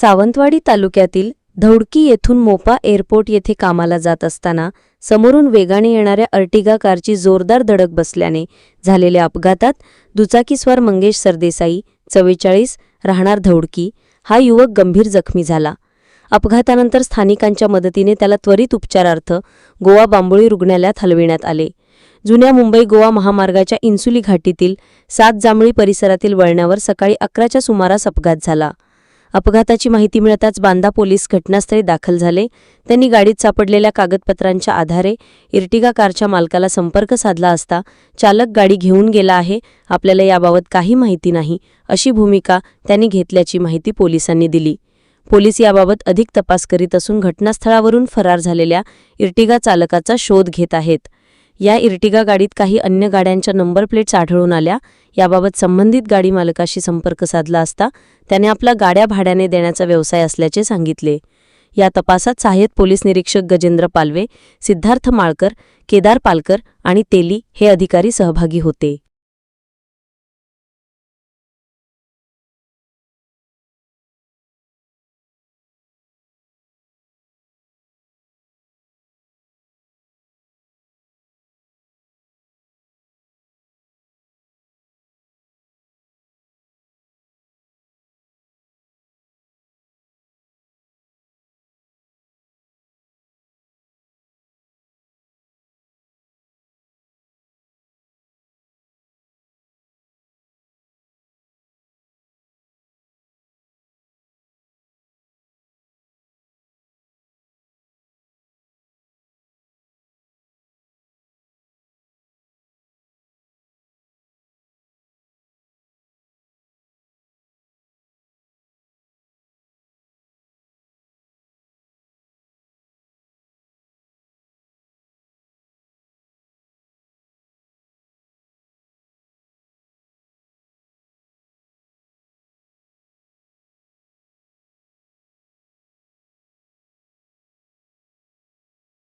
सावंतवाडी तालुक्यातील धौडकी येथून मोपा एअरपोर्ट येथे कामाला जात असताना समोरून वेगाने येणाऱ्या अर्टिगा कारची जोरदार धडक बसल्याने झालेल्या अपघातात दुचाकीस्वार मंगेश सरदेसाई चव्वेचाळीस राहणार धौडकी हा युवक गंभीर जखमी झाला. अपघातानंतर स्थानिकांच्या मदतीने त्याला त्वरित उपचारार्थ गोवा बांबोळी रुग्णालयात हलविण्यात आले. जुन्या मुंबई गोवा महामार्गाच्या इन्सुली घाटीतील सात जांभळी परिसरातील वळणावर सकाळी अकराच्या सुमारास अपघात झाला. अपघाताची माहिती मिळताच बांदा पोलीस घटनास्थळी दाखल झाले. त्यांनी गाडीत सापडलेल्या कागदपत्रांच्या आधारे इर्टिगा कारच्या मालकाला संपर्क साधला असता चालक गाडी घेऊन गेला आहे. आपल्याला याबाबत काही माहिती नाही अशी भूमिका त्यांनी घेतल्याची माहिती पोलिसांनी दिली. पोलीस याबाबत अधिक तपास करीत असून घटनास्थळावरून फरार झालेल्या इर्टिगा चालकाचा शोध घेत आहेत. या इर्टिगा गाडीत काही अन्य गाड्यांच्या नंबर प्लेट्स आढळून आल्या. याबाबत संबंधित गाडी मालकाशी संपर्क साधला असता त्याने आपला गाड्या भाड्याने देण्याचा व्यवसाय असल्याचे सांगितले. या तपासात सहाय्यक पोलीस निरीक्षक गजेंद्र पालवे सिद्धार्थ माळकर केदार पालकर आणि तेली हे अधिकारी सहभागी होते.